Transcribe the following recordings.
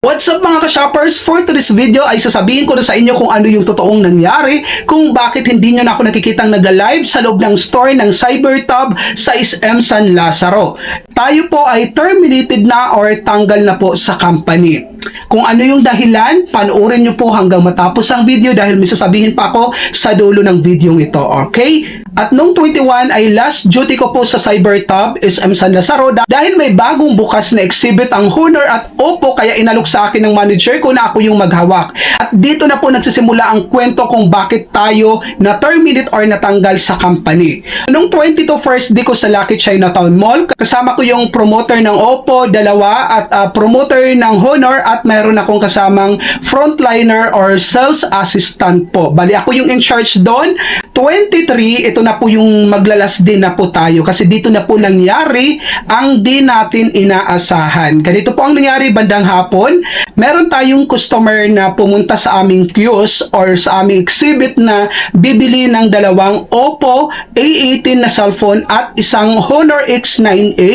What's up mga ka-shoppers? For today's video ay sasabihin ko na sa inyo kung ano yung totoong nangyari, kung bakit hindi nyo na ako nakikitang nag-live sa loob ng store ng CyberTub sa SM San Lazaro. Tayo po ay terminated na or tanggal na po sa company. Kung ano yung dahilan, panoorin nyo po hanggang matapos ang video dahil may sasabihin pa ako sa dulo ng video ito, okay? At nung 21 ay last duty ko po sa CyberTub SM San Lazaro dah- dahil may bagong bukas na exhibit ang Honor at Oppo kaya inalok sa akin ng manager ko na ako yung maghawak. At dito na po nagsisimula ang kwento kung bakit tayo na terminate or natanggal sa company. Nung 22 first day ko sa Lucky Chinatown Mall, kasama ko yung promoter ng Oppo, dalawa, at ah, promoter ng Honor at mayroon akong kasamang frontliner or sales assistant po. Bali ako yung in charge doon. 23, ito na po yung maglalas din na po tayo kasi dito na po nangyari ang di natin inaasahan. Ganito po ang nangyari bandang hapon. Meron tayong customer na pumunta sa aming kiosk or sa aming exhibit na bibili ng dalawang Oppo A18 na cellphone at isang Honor X9A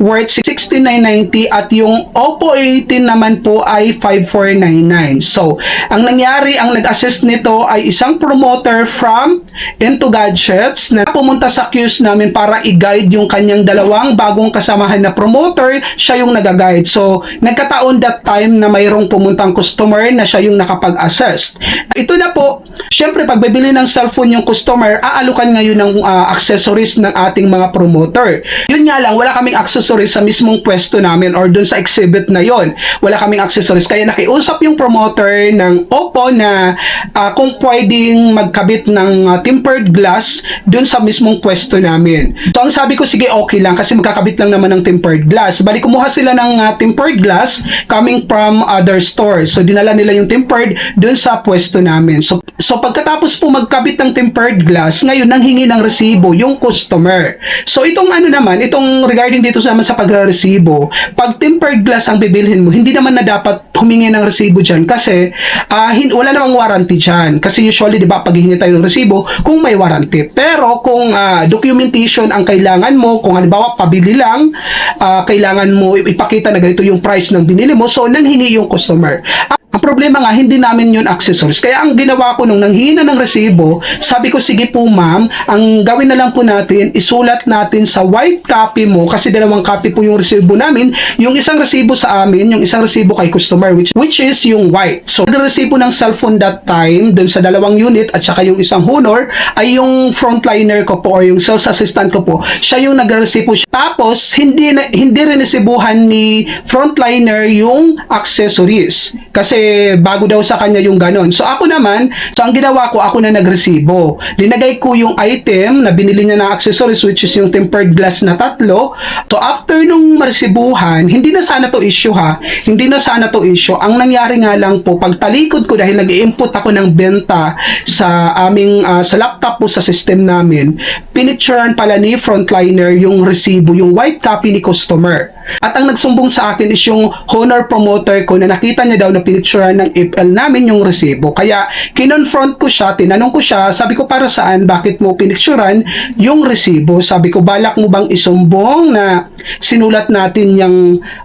worth 6990 at yung Oppo A18 naman po ay 5499. So, ang nangyari, ang nag-assist nito ay isang promoter from Into Gadgets na pumunta sa queues namin para i-guide yung kanyang dalawang bagong kasamahan na promoter, siya yung nag-guide. So, nagkataon that time na mayroong pumuntang customer na siya yung nakapag-assist. Ito na po, syempre pag ng cellphone yung customer, aalukan ngayon ng ah, accessories ng ating mga promoter. Yun nga lang, wala kaming accessories sa mismong pwesto namin or dun sa exhibit na yon. Wala kaming accessories. Kaya nakiusap yung promoter ng Oppo na ah, kung pwedeng magkabit ng ah, tempered glass dun sa mismong pwesto namin. So ang sabi ko, sige okay lang kasi magkakabit lang naman ng tempered glass. Bali kumuha sila ng ah, tempered glass coming from other stores. So dinala nila yung tempered dun sa pwesto namin. So, so pagkatapos po magkabit ng tempered glass, ngayon nanghingi ng resibo yung customer. So itong ano naman, itong regarding dito naman sa pagre-resibo, pag tempered glass ang bibilhin mo, hindi naman na dapat humingi ng resibo dyan kasi ah, hin- wala namang warranty dyan. Kasi usually, di ba, pag tayo ng resibo, kung may warranty. Pero kung ah, documentation ang kailangan mo, kung halimbawa pabili lang, ah, kailangan mo ipakita na ganito yung price ng binili mo, so nanghingi yung customer. Ang problema nga, hindi namin yun accessories. Kaya ang ginawa ko nung nanghingi na ng resibo, sabi ko, sige po ma'am, ang gawin na lang po natin, isulat natin sa white copy mo, kasi dalawang copy po yung resibo namin, yung isang resibo sa amin, yung isang resibo kay customer, which, which is yung white. So, ang resibo ng cellphone that time, dun sa dalawang unit, at saka yung isang honor, ay yung frontliner ko po, or yung sales assistant ko po, siya yung nag-resibo siya. Tapos, hindi, na, hindi rin ni frontliner yung accessories. Kasi bago daw sa kanya yung ganon. So ako naman, so ang ginawa ko, ako na nagresibo. Linagay ko yung item na binili niya na accessories which is yung tempered glass na tatlo. So after nung maresibuhan, hindi na sana to issue ha. Hindi na sana to issue. Ang nangyari nga lang po, pagtalikod ko dahil nag-input ako ng benta sa aming ah, sa laptop po sa system namin, pinicturean pala ni frontliner yung resibo, yung white copy ni customer. At ang nagsumbong sa akin is yung Honor promoter ko na nakita niya daw na pinicturean ng FL namin yung resibo. Kaya kinonfront ko siya, tinanong ko siya, sabi ko para saan, bakit mo pinicturean yung resibo? Sabi ko, balak mo bang isumbong na sinulat natin yung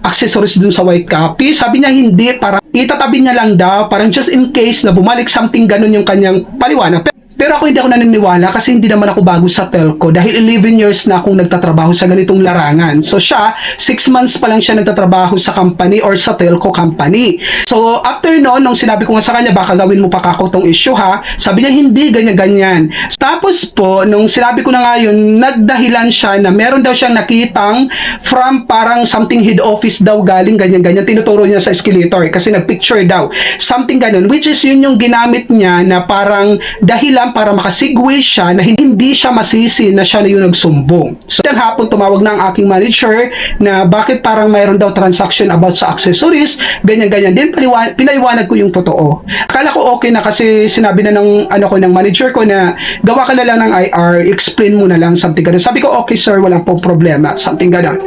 accessories dun sa white copy? Sabi niya hindi, para itatabi niya lang daw, parang just in case na bumalik something ganun yung kanyang paliwanag. Pero ako hindi ako naniniwala kasi hindi naman ako bago sa telco dahil 11 years na akong nagtatrabaho sa ganitong larangan. So siya, 6 months pa lang siya nagtatrabaho sa company or sa telco company. So after noon, nung sinabi ko nga sa kanya, baka gawin mo pa kako tong issue ha, sabi niya hindi, ganyan-ganyan. Tapos po, nung sinabi ko na nga yun, nagdahilan siya na meron daw siyang nakitang from parang something head office daw galing, ganyan-ganyan. Tinuturo niya sa escalator kasi nagpicture daw. Something ganun, which is yun yung ginamit niya na parang dahilan para makasigway siya na hindi siya masisi na siya na yung nagsumbong. So, dan hapon tumawag na ang aking manager na bakit parang mayroon daw transaction about sa accessories, ganyan-ganyan. Then paliwan, pinaliwanag ko yung totoo. Akala ko okay na kasi sinabi na ng ano ko ng manager ko na gawa ka na lang ng IR, explain mo na lang something ganun. Sabi ko okay sir, walang po problema, something ganun.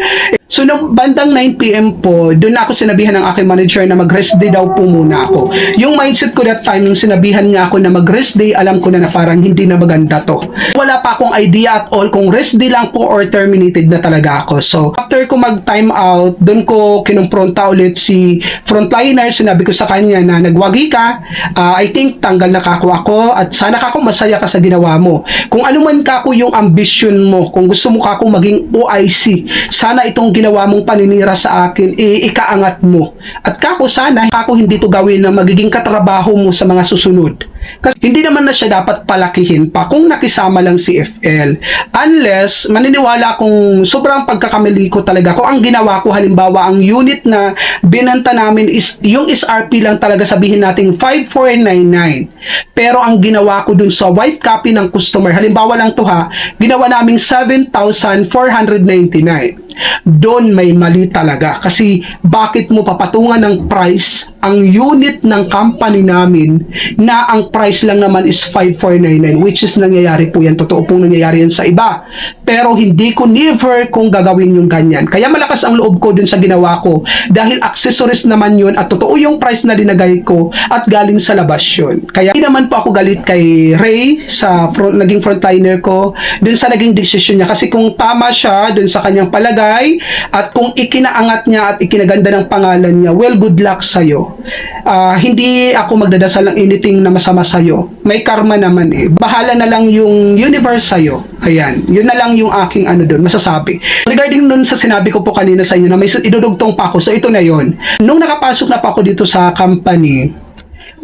So, nung bandang 9pm po, doon ako sinabihan ng aking manager na mag-rest day daw po muna ako. Yung mindset ko that time, yung sinabihan niya ako na mag-rest day, alam ko na na parang hindi na maganda to. Wala pa akong idea at all kung rest day lang po or terminated na talaga ako. So, after ko mag-time out, doon ko kinumpronta ulit si frontliner. Sinabi ko sa kanya na nagwagi ka. Ah, I think tanggal na kako ako at sana kako masaya ka sa ginawa mo. Kung ano man kako yung ambition mo, kung gusto mo kako maging OIC, sana itong ginawa mong paninira sa akin, eh, ikaangat mo. At kako sana, kako hindi to gawin na magiging katrabaho mo sa mga susunod. Kasi hindi naman na siya dapat palakihin pa kung nakisama lang si FL. Unless, maniniwala kung sobrang pagkakamali ko talaga. Kung ang ginawa ko, halimbawa, ang unit na binanta namin is, yung SRP lang talaga sabihin natin 5499. Pero ang ginawa ko dun sa white copy ng customer, halimbawa lang to ha, ginawa namin 7,499 doon may mali talaga. Kasi bakit mo papatungan ng price ang unit ng company namin na ang price lang naman is 5499 which is nangyayari po yan. Totoo pong nangyayari yan sa iba. Pero hindi ko never kung gagawin yung ganyan. Kaya malakas ang loob ko dun sa ginawa ko dahil accessories naman yun at totoo yung price na dinagay ko at galing sa labas yun. Kaya hindi naman po ako galit kay Ray sa front, naging frontliner ko dun sa naging decision niya kasi kung tama siya dun sa kanyang palagay at kung ikinaangat niya at ikinaganda ng pangalan niya, well, good luck sa'yo. Ah, hindi ako magdadasal ng anything na masama sa'yo. May karma naman eh. Bahala na lang yung universe sa'yo. Ayan. Yun na lang yung aking ano doon, masasabi. Regarding nun sa sinabi ko po kanina sa inyo na may idudugtong pa ako, so ito na yon. Nung nakapasok na pa ako dito sa company,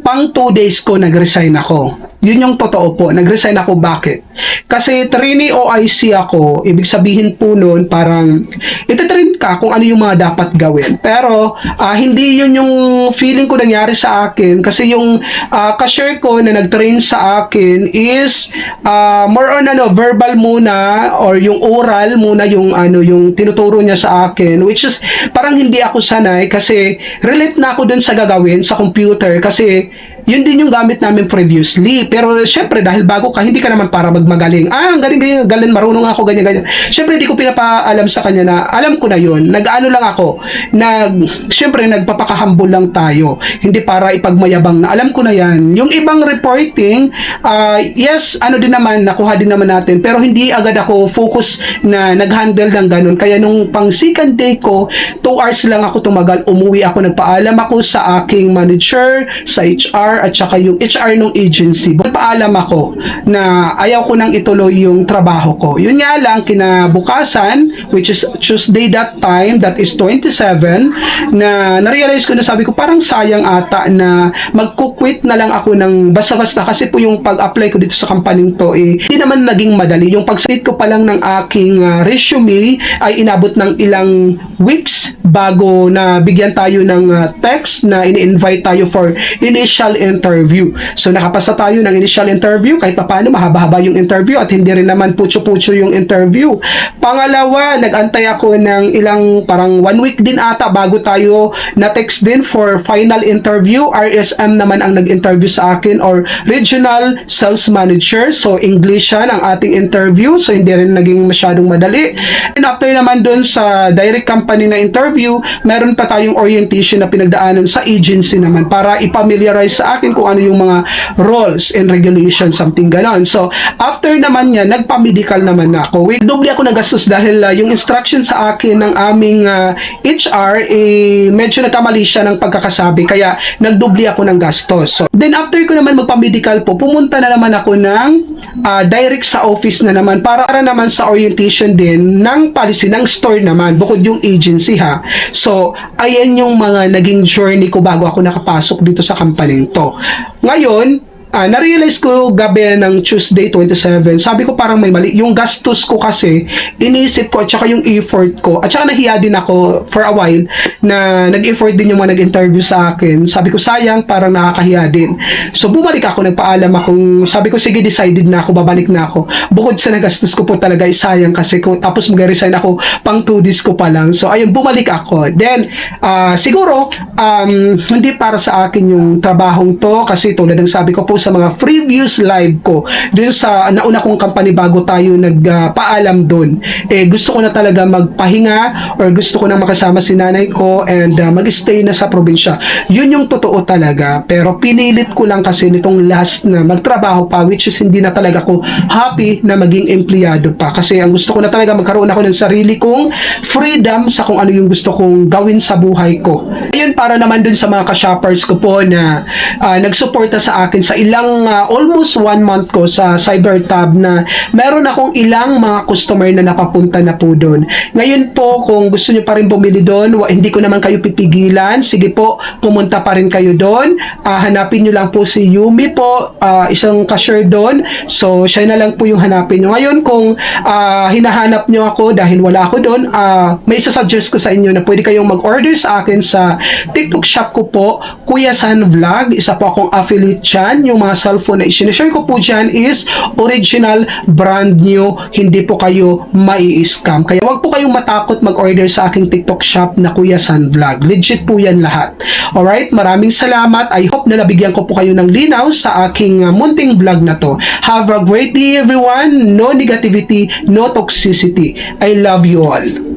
pang 2 days ko nag-resign ako. Yun yung totoo po. Nag-resign ako. Bakit? Kasi trainee OIC ako, ibig sabihin po nun, parang ititrain ka kung ano yung mga dapat gawin. Pero, ah, hindi yun yung feeling ko nangyari sa akin. Kasi yung ah, cashier ko na nag-train sa akin is ah, more on ano, verbal muna or yung oral muna yung ano, yung tinuturo niya sa akin. Which is, parang hindi ako sanay kasi relate na ako dun sa gagawin sa computer kasi yun din yung gamit namin previously. Pero syempre, dahil bago ka, hindi ka naman para magmagaling. Ah, ang galing, galing, galing, marunong ako, ganyan, ganyan. Syempre, hindi ko pinapaalam sa kanya na alam ko na yun. Nag-ano lang ako. Nag, syempre, nagpapakahambol lang tayo. Hindi para ipagmayabang na alam ko na yan. Yung ibang reporting, ah, yes, ano din naman, nakuha din naman natin. Pero hindi agad ako focus na nag-handle ng ganun. Kaya nung pang second day ko, 2 hours lang ako tumagal. Umuwi ako, nagpaalam ako sa aking manager, sa HR, at saka yung HR ng agency. Paalam ako na ayaw ko nang ituloy yung trabaho ko. Yun nga lang, kinabukasan, which is Tuesday that time, that is 27, na narealize ko na sabi ko, parang sayang ata na magkukwit na lang ako ng basta-basta kasi po yung pag-apply ko dito sa company to, eh, hindi naman naging madali. Yung pag-submit ko pa lang ng aking ah, resume ay inabot ng ilang weeks bago na bigyan tayo ng ah, text na ini-invite tayo for initial interview. So nakapasa tayo ng initial interview kahit papaano mahaba-haba yung interview at hindi rin naman putyo-putyo yung interview. Pangalawa, nag-antay ako ng ilang parang one week din ata bago tayo na text din for final interview. RSM naman ang nag-interview sa akin or Regional Sales Manager. So English siya ang ating interview. So hindi rin naging masyadong madali. And after naman dun sa direct company na interview, meron pa tayong orientation na pinagdaanan sa agency naman para ipamiliarize sa akin kung ano yung mga roles and regulations, something ganon. So, after naman niya, nagpa-medical naman ako. Wait, doble ako nagastos dahil uh, yung instruction sa akin ng aming uh, HR, eh, medyo nagkamali siya ng pagkakasabi. Kaya, nagdoble ako ng gastos. So, then after ko naman magpa-medical po, pumunta na naman ako ng uh, direct sa office na naman para, para naman sa orientation din ng policy ng store naman, bukod yung agency ha. So, ayan yung mga naging journey ko bago ako nakapasok dito sa company to. Ngayon, ah, na-realize ko gabi ng Tuesday 27, sabi ko parang may mali. Yung gastos ko kasi, iniisip ko at saka yung effort ko. At saka nahiya din ako for a while na nag-effort din yung mga nag-interview sa akin. Sabi ko sayang, parang nakakahiya din. So bumalik ako, nagpaalam akong, sabi ko sige decided na ako, babalik na ako. Bukod sa nagastos ko po talaga, ay sayang kasi ko, tapos mag-resign ako pang 2 days ko pa lang. So ayun, bumalik ako. Then, ah, siguro, um, hindi para sa akin yung trabahong to kasi tulad ng sabi ko po sa mga previous live ko dun sa nauna kong company bago tayo nagpaalam dun. Eh, gusto ko na talaga magpahinga or gusto ko na makasama si nanay ko and uh, mag-stay na sa probinsya. Yun yung totoo talaga. Pero pinilit ko lang kasi nitong last na magtrabaho pa which is hindi na talaga ako happy na maging empleyado pa. Kasi ang gusto ko na talaga magkaroon ako ng sarili kong freedom sa kung ano yung gusto kong gawin sa buhay ko. Ayun para naman dun sa mga ka-shoppers ko po na ah, nagsuporta sa akin sa ilang ah, almost one month ko sa CyberTab na meron akong ilang mga customer na napapunta na po doon. Ngayon po, kung gusto nyo pa rin bumili doon, hindi ko naman kayo pipigilan. Sige po, pumunta pa rin kayo doon. Ah, hanapin nyo lang po si Yumi po, ah, isang cashier doon. So, siya na lang po yung hanapin nyo. Ngayon, kung ah, hinahanap nyo ako dahil wala ako doon, ah, may isasuggest ko sa inyo na pwede kayong mag-order sa akin sa TikTok shop ko po, Kuya San Vlog. Isa po akong affiliate dyan. Yung mga cellphone na isinishare ko po dyan is original, brand new. Hindi po kayo mai-scam. Kaya wag po kayong matakot mag-order sa aking TikTok shop na Kuya San Vlog. Legit po yan lahat. Alright, maraming salamat. I hope na nabigyan ko po kayo ng linaw sa aking uh, munting vlog na to. Have a great day everyone. No negativity, no toxicity. I love you all.